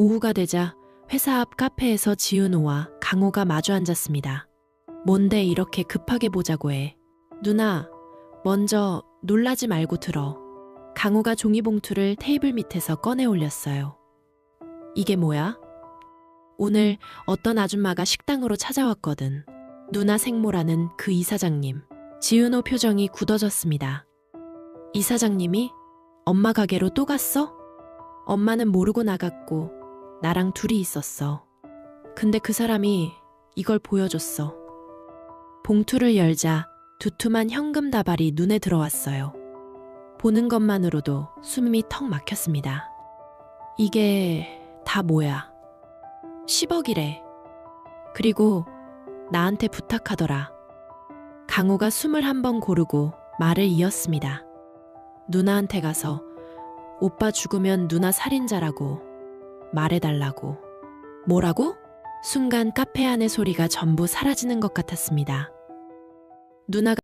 오후가 되자 회사 앞 카페에서 지은호와 강호가 마주 앉았습니다. 뭔데 이렇게 급하게 보자고 해. 누나, 먼저 놀라지 말고 들어. 강호가 종이봉투를 테이블 밑에서 꺼내 올렸어요. 이게 뭐야? 오늘 어떤 아줌마가 식당으로 찾아왔거든. 누나 생모라는 그 이사장님. 지은호 표정이 굳어졌습니다. 이사장님이 엄마 가게로 또 갔어? 엄마는 모르고 나갔고 나랑 둘이 있었어. 근데 그 사람이 이걸 보여줬어. 봉투를 열자 두툼한 현금 다발이 눈에 들어왔어요. 보는 것만으로도 숨이 턱 막혔습니다. 이게 다 뭐야? 10억이래. 그리고 나한테 부탁하더라. 강호가 숨을 한 번 고르고 말을 이었습니다. 누나한테 가서 오빠 죽으면 누나 살인자라고 말해달라고. 뭐라고? 순간 카페 안의 소리가 전부 사라지는 것 같았습니다. 누나가